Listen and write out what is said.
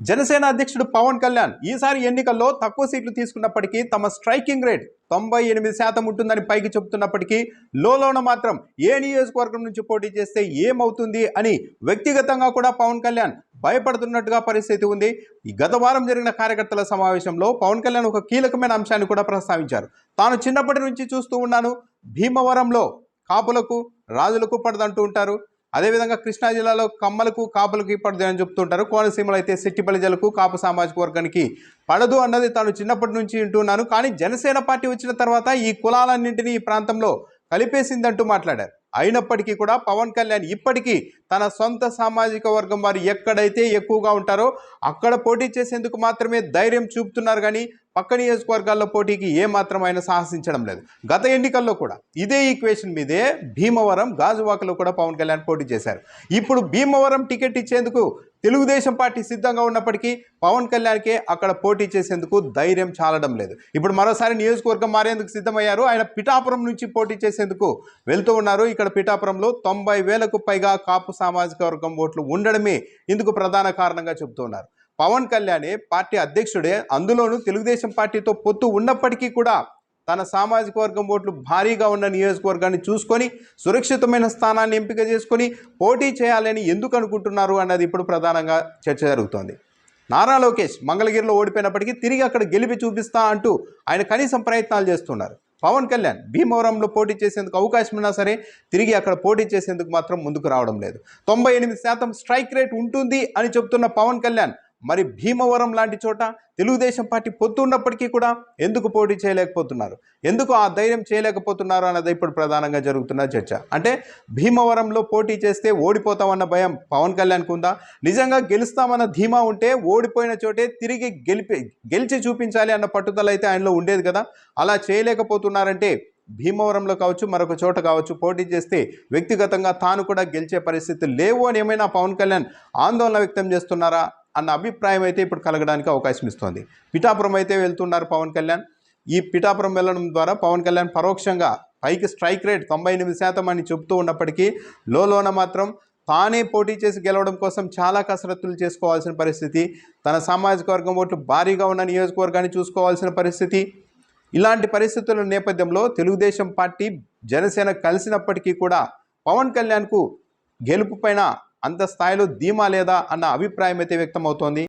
జనసేన అధ్యక్షుడు పవన్ కళ్యాణ్ ఈసారి ఎన్నికల్లో తక్కువ సీట్లు తీసుకున్నప్పటికీ తమ స్ట్రైకింగ్ రేట్ తొంభై ఎనిమిది శాతం ఉంటుందని పైకి చెబుతున్నప్పటికీ లోలోన మాత్రం ఏ నియోజకవర్గం నుంచి పోటీ చేస్తే ఏమవుతుంది అని వ్యక్తిగతంగా కూడా పవన్ కళ్యాణ్ భయపడుతున్నట్టుగా పరిస్థితి ఉంది. ఈ గత వారం జరిగిన కార్యకర్తల సమావేశంలో పవన్ కళ్యాణ్ ఒక కీలకమైన అంశాన్ని కూడా ప్రస్తావించారు. తాను చిన్నప్పటి నుంచి చూస్తూ ఉన్నాను. భీమవరంలో కాపులకు రాజులకు పడదంటూ ఉంటారు. అదేవిధంగా కృష్ణా జిల్లాలో కమ్మలకు కాపులకు పడదు అని చెప్తుంటారు. కోనసీమలో అయితే సిట్టిపల్లి ప్రజలకు కాపు సామాజిక వర్గానికి పడదు అన్నది తాను చిన్నప్పటి నుంచి వింటున్నాను. కానీ జనసేన పార్టీ వచ్చిన తర్వాత ఈ కులాలన్నింటినీ ఈ ప్రాంతంలో కలిపేసిందంటూ మాట్లాడారు. అయినప్పటికీ కూడా పవన్ కళ్యాణ్ ఇప్పటికీ తన సొంత సామాజిక వర్గం వారు ఎక్కడైతే ఎక్కువగా ఉంటారో అక్కడ పోటీ చేసేందుకు మాత్రమే ధైర్యం చూపుతున్నారు కానీ పక్క నియోజకవర్గాల్లో పోటీకి ఏమాత్రం ఆయన సాహసించడం లేదు. గత ఎన్నికల్లో కూడా ఇదే ఈక్వేషన్ మీదే భీమవరం గాజువాకలో కూడా పవన్ కళ్యాణ్ పోటీ చేశారు. ఇప్పుడు భీమవరం టికెట్ ఇచ్చేందుకు తెలుగుదేశం పార్టీ సిద్ధంగా ఉన్నప్పటికీ పవన్ కళ్యాణ్కే అక్కడ పోటీ చేసేందుకు ధైర్యం చాలడం లేదు. ఇప్పుడు మరోసారి నియోజకవర్గం మారేందుకు సిద్ధమయ్యారు. ఆయన పిఠాపురం నుంచి పోటీ చేసేందుకు వెళ్తూ ఉన్నారు. ఇక్కడ పిఠాపురంలో తొంభై వేలకు పైగా కాపు సామాజిక వర్గం ఓట్లు ఉండడమే ఇందుకు ప్రధాన కారణంగా చెబుతున్నారు. పవన్ కళ్యాణే పార్టీ అధ్యక్షుడే అందులోనూ తెలుగుదేశం పార్టీతో పొత్తు ఉన్నప్పటికీ కూడా తన సామాజిక వర్గం ఓట్లు భారీగా ఉన్న నియోజకవర్గాన్ని చూసుకొని సురక్షితమైన స్థానాన్ని ఎంపిక చేసుకొని పోటీ చేయాలని ఎందుకు అనుకుంటున్నారు అన్నది ఇప్పుడు ప్రధానంగా చర్చ జరుగుతోంది. నారా లోకేష్ మంగళగిరిలో ఓడిపోయినప్పటికీ తిరిగి అక్కడ గెలిపి చూపిస్తా అంటూ ఆయన కనీసం ప్రయత్నాలు చేస్తున్నారు. పవన్ కళ్యాణ్ భీమవరంలో పోటీ చేసేందుకు అవకాశం ఉన్నా సరే తిరిగి అక్కడ పోటీ చేసేందుకు మాత్రం ముందుకు రావడం లేదు. తొంభై ఎనిమిది శాతం స్ట్రైక్ రేట్ ఉంటుంది అని చెప్తున్న పవన్ కళ్యాణ్ మరి భీమవరం లాంటి చోట తెలుగుదేశం పార్టీ పొత్తు ఉన్నప్పటికీ కూడా ఎందుకు పోటీ చేయలేకపోతున్నారు? ఎందుకు ఆ ధైర్యం చేయలేకపోతున్నారు అన్నది ఇప్పుడు ప్రధానంగా జరుగుతున్న చర్చ. అంటే భీమవరంలో పోటీ చేస్తే ఓడిపోతామన్న భయం పవన్ కళ్యాణ్కు ఉందా? నిజంగా గెలుస్తామన్న ధీమా ఉంటే ఓడిపోయిన చోటే తిరిగి గెలిపి గెలిచి చూపించాలి అన్న పట్టుదల అయితే ఆయనలో ఉండేది కదా? అలా చేయలేకపోతున్నారంటే భీమవరంలో కావచ్చు మరొక చోట కావచ్చు పోటీ చేస్తే వ్యక్తిగతంగా తాను కూడా గెలిచే పరిస్థితి లేవు అని ఏమైనా పవన్ కళ్యాణ్ ఆందోళన వ్యక్తం చేస్తున్నారా? అన్న అభిప్రాయం అయితే ఇప్పుడు కలగడానికి అవకాశం ఇస్తోంది. పిఠాపురం అయితే వెళ్తున్నారు పవన్ కళ్యాణ్. ఈ పిఠాపురం వెళ్ళడం ద్వారా పవన్ కళ్యాణ్ పరోక్షంగా పైకి స్ట్రైక్ రేట్ తొంభై ఎనిమిది శాతం అని చెబుతూ ఉన్నప్పటికీ లోలోన మాత్రం తానే పోటీ చేసి గెలవడం కోసం చాలా కసరత్తులు చేసుకోవాల్సిన పరిస్థితి తన సామాజిక వర్గం ఓట్లు భారీగా ఉన్న నియోజకవర్గాన్ని చూసుకోవాల్సిన పరిస్థితి. ఇలాంటి పరిస్థితుల నేపథ్యంలో తెలుగుదేశం పార్టీ జనసేన కలిసినప్పటికీ కూడా పవన్ కళ్యాణ్కు గెలుపు పైన అంత స్థాయిలో ధీమా లేదా అన్న అభిప్రాయం అయితే వ్యక్తమవుతోంది.